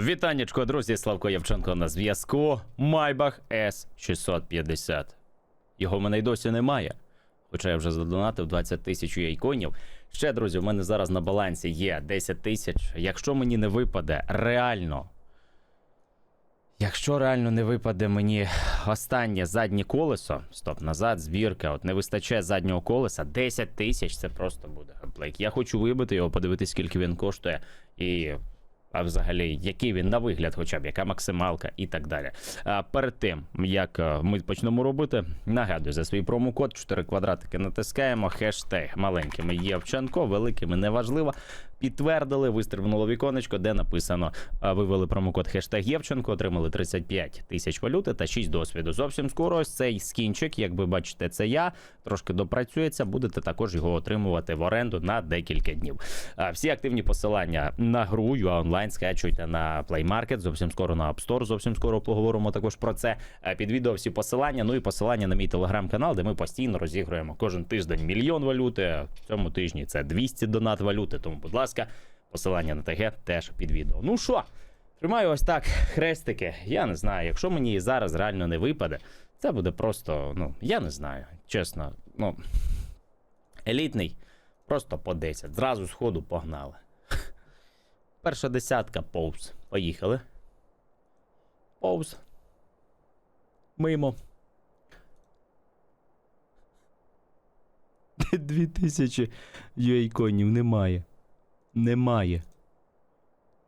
Вітаннячко, друзі, Славко Євченко на зв'язку. Майбах С650. Його в мене й досі немає. Хоча я вже задонатив 20 тисяч яйконів. Ще, друзі, в мене зараз на балансі є 10 тисяч. Якщо мені не випаде реально. Якщо реально не випаде мені останнє заднє колесо, стоп, назад, збірка, от не вистачає заднього колеса, 10 тисяч це просто буде геймплейк. Я хочу вибити його, подивитися, скільки він коштує, і а взагалі, який він на вигляд, хоча б яка максималка і так далі. А перед тим як е, ми почнемо робити, нагадую за свій промокод 4 квадратики натискаємо. Хештег маленькими Євченко, великими неважливо. Підтвердили, вистрибнуло віконечко, де написано: вивели промокод хештег Євченко, отримали 35 тисяч валюти та 6 досвіду. Зовсім скоро ось цей скінчик, як ви бачите, це я трошки допрацюється. Будете також його отримувати в оренду на декілька днів. Всі активні посилання на гру UA онлайн скачуйте на Play Market, зовсім скоро на App Store, зовсім скоро поговоримо також про це. А, Під відео всі посилання. Ну і посилання на мій телеграм-канал, де ми постійно розігруємо кожен тиждень мільйон валюти. В цьому тижні це 200 донат валюти. Тому, будь ласка, посилання на ТГ теж під відео. Ну що, тримаю ось так хрестики. Я не знаю, якщо мені зараз реально не випаде, це буде просто, ну, я не знаю, чесно, ну. Елітний, просто по 10. Зразу з ходу погнали. Перша десятка повз. Поїхали. Повз. Мимо. Дві тисячі юейконів немає. Немає.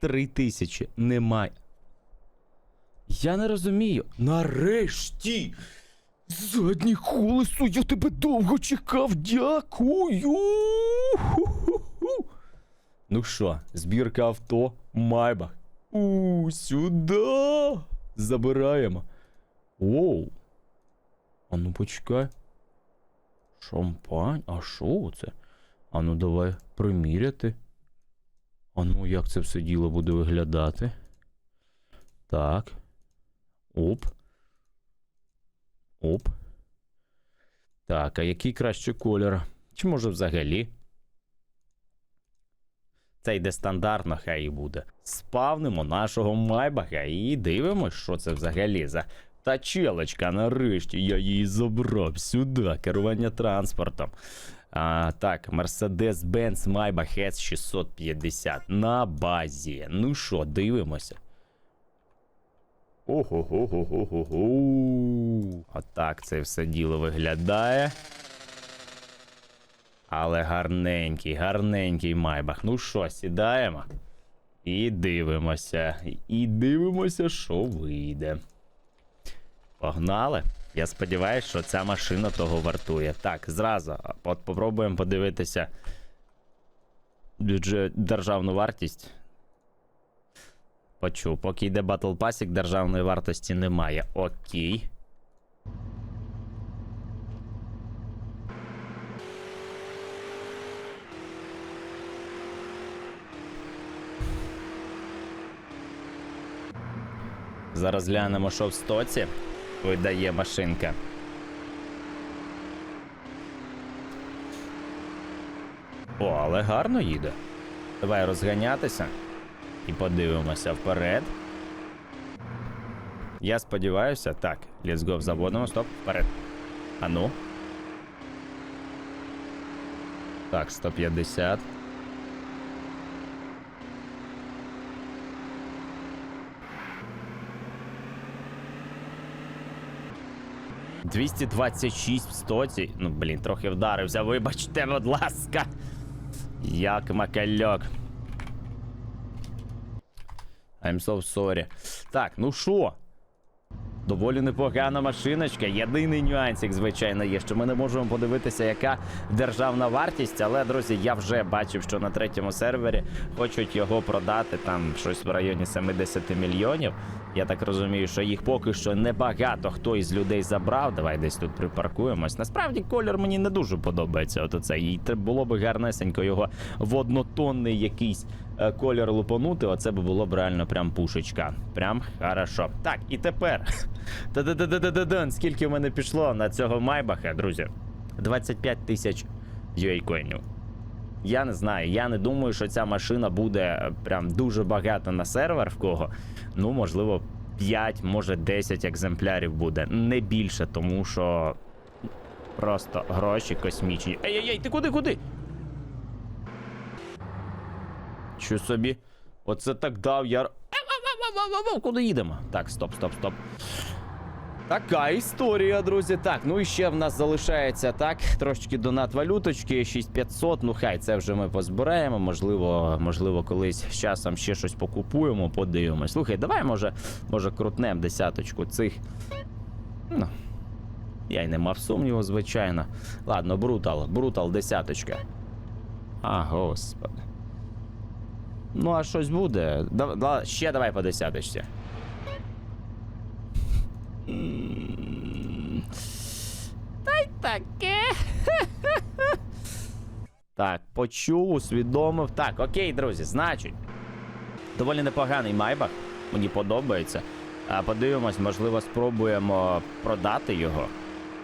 Три тисячі немає. Я не розумію. Нарешті! Заднє колесо, я тебе довго чекав, дякую. Ну що, збірка авто, майбах. У, сюди. Забираємо. Оу. А ну почекай. Шампань? А що це? А ну давай приміряти. А ну як це все діло буде виглядати? Так. Оп. Оп. Так, а який краще колір? Чи може взагалі? Це йде стандартно, хай і буде. Спавнимо нашого майбаха і дивимось, що це взагалі за тачелочка. Нарешті я її забрав сюди. Керування транспортом. А, так, Mercedes-Benz Maybach S650 на базі. Ну що, дивимося. Ого-го-го-го-го. Отак це все діло виглядає. Але гарненький, гарненький майбах. Ну що, сідаємо. І дивимося. І дивимося, що вийде. Погнали. Я сподіваюся, що ця машина того вартує. Так, зразу. От попробуємо подивитися бюджет, державну вартість. Почув, поки йде Battle Pass, державної вартості немає. Окей. Зараз глянемо, що в стоці видає машинка. О, але гарно їде. Давай розганятися і подивимося вперед. Я сподіваюся, так, let's go, заводимо, стоп, вперед. А ну. Так, 150. Двісті двадцять шість в стоці. Ну, блін, трохи вдарився. Вибачте, будь ласка. Як макальок. I'm so sorry. Так, ну що? Доволі непогана машиночка. Єдиний нюансик, звичайно, є, що ми не можемо подивитися, яка державна вартість. Але, друзі, я вже бачив, що на третьому сервері хочуть його продати там щось в районі 70 мільйонів. Я так розумію, що їх поки що небагато хто із людей забрав. Давай десь тут припаркуємось. Насправді колір мені не дуже подобається. От оце. І було б гарнесенько його в однотонний якийсь колір лупанути. Оце б було б реально прям пушечка. Прям хорошо. Так, і тепер. Скільки в мене пішло на цього майбаха, друзі? 25 тисяч юейкоїнів. Я не знаю. Я не думаю, що ця машина буде е, прям дуже багато на сервер в кого. Ну, можливо, 5, може 10 екземплярів буде. Не більше, тому що просто гроші космічні. Ей-ей-ей, ти куди, куди? Що собі? Оце так дав я. Куди їдемо? Так, стоп, стоп, стоп. Така історія, друзі. Так, ну і ще в нас залишається так, трошечки донат валюточки, 6500. Ну хай це вже ми позбираємо. Можливо, можливо, колись з часом ще щось покупуємо, подивимось. Слухай, давай, може, може, крутнем десяточку цих. Ну. Я й не мав сумніву, звичайно. Ладно, брутал, брутал, десяточка. А, господи. Ну, а щось буде. Да, да, ще давай по десяточці. Та й таке. Так, почув, усвідомив. Так, окей, друзі, значить. Доволі непоганий майбах. Мені подобається. А подивимось, можливо, спробуємо продати його.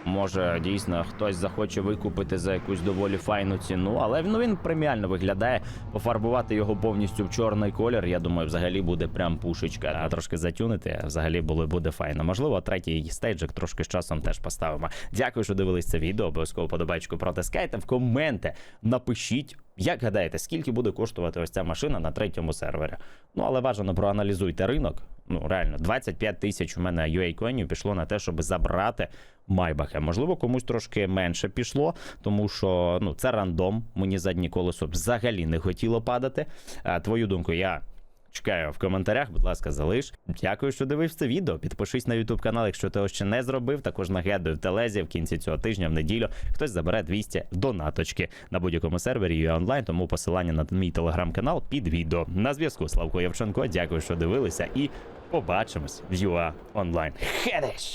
Може, дійсно хтось захоче викупити за якусь доволі файну ціну, але ну, він преміально виглядає. Пофарбувати його повністю в чорний колір, я думаю, взагалі буде прям пушечка. А трошки затюнити, взагалі було буде файно. Можливо, третій стейджик трошки з часом теж поставимо. Дякую, що дивились це відео. Обов'язково подобайку протискайте в коменти. Напишіть, як гадаєте, скільки буде коштувати ось ця машина на третьому сервері. Ну але бажано проаналізуйте ринок. Ну реально, 25 тисяч у мене UA коїнів пішло на те, щоб забрати майбахи. Можливо, комусь трошки менше пішло, тому що ну це рандом. Мені заднє колесо взагалі не хотіло падати. А, твою думку, я. Чекаю в коментарях, будь ласка, залиш. Дякую, що дивився відео. Підпишись на YouTube канал, якщо того ще не зробив. Також нагадую, в Телезі в кінці цього тижня в неділю хтось забере 200 донаточки на будь-якому сервері UA онлайн. Тому посилання на мій телеграм-канал під відео. На зв'язку Славко Явченко. Дякую, що дивилися, і побачимось в UA онлайн. Хедеш!